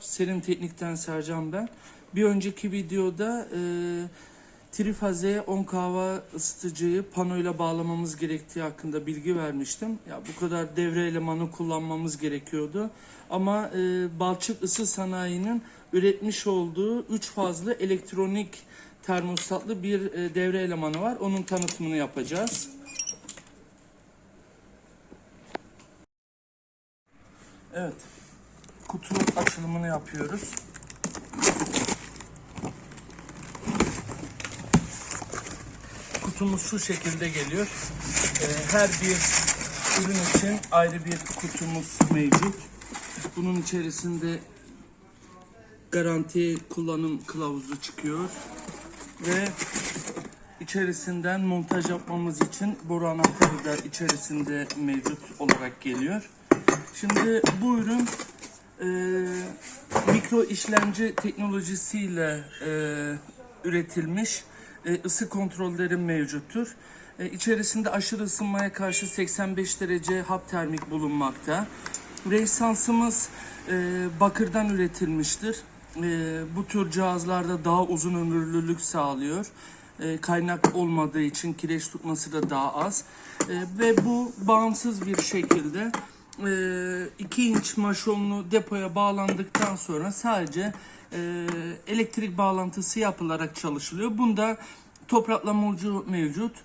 Serin Teknik'ten Sercan ben. Bir önceki videoda e, trifaze 10 kahva ısıtıcıyı panoyla bağlamamız gerektiği hakkında bilgi vermiştim. Ya bu kadar devre elemanı kullanmamız gerekiyordu. Ama e, Balçık Isı Sanayi'nin üretmiş olduğu 3 fazlı elektronik termostatlı bir e, devre elemanı var. Onun tanıtımını yapacağız. Evet. Kutu açılımını yapıyoruz. Kutumuz şu şekilde geliyor. Ee, her bir ürün için ayrı bir kutumuz mevcut. Bunun içerisinde garanti kullanım kılavuzu çıkıyor ve içerisinden montaj yapmamız için boru anahtarı da içerisinde mevcut olarak geliyor. Şimdi bu ürün e, mikro işlemci teknolojisiyle e, üretilmiş e, ısı kontrolleri mevcuttur. E, içerisinde aşırı ısınmaya karşı 85 derece hap termik bulunmakta. Resansımız e, bakırdan üretilmiştir. E, bu tür cihazlarda daha uzun ömürlülük sağlıyor. E, kaynak olmadığı için kireç tutması da daha az. E, ve bu bağımsız bir şekilde 2 inç maşonlu depoya bağlandıktan sonra sadece e, elektrik bağlantısı yapılarak çalışılıyor. Bunda topraklama ucu mevcut.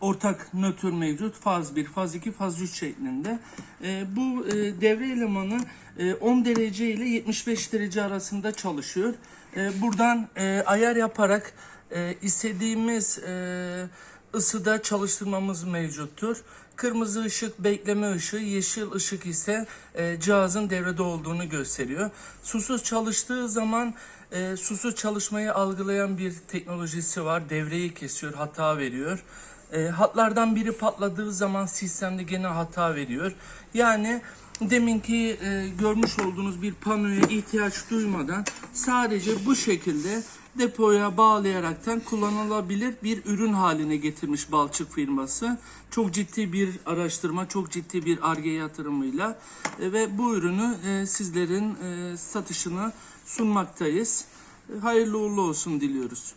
Ortak nötr mevcut. Faz 1, faz 2, faz 3 şeklinde. E, bu e, devre elemanı e, 10 derece ile 75 derece arasında çalışıyor. E, buradan e, ayar yaparak e, istediğimiz e, ısıda çalıştırmamız mevcuttur. Kırmızı ışık bekleme ışığı, yeşil ışık ise e, cihazın devrede olduğunu gösteriyor. Susuz çalıştığı zaman e, susuz çalışmayı algılayan bir teknolojisi var. Devreyi kesiyor, hata veriyor. E, hatlardan biri patladığı zaman sistemde gene hata veriyor. Yani deminki e, görmüş olduğunuz bir panoya ihtiyaç duymadan sadece bu şekilde depoya bağlayaraktan kullanılabilir bir ürün haline getirmiş Balçık firması. Çok ciddi bir araştırma, çok ciddi bir ARGE yatırımıyla e, ve bu ürünü e, sizlerin e, satışını sunmaktayız. E, Hayırlı uğurlu olsun diliyoruz.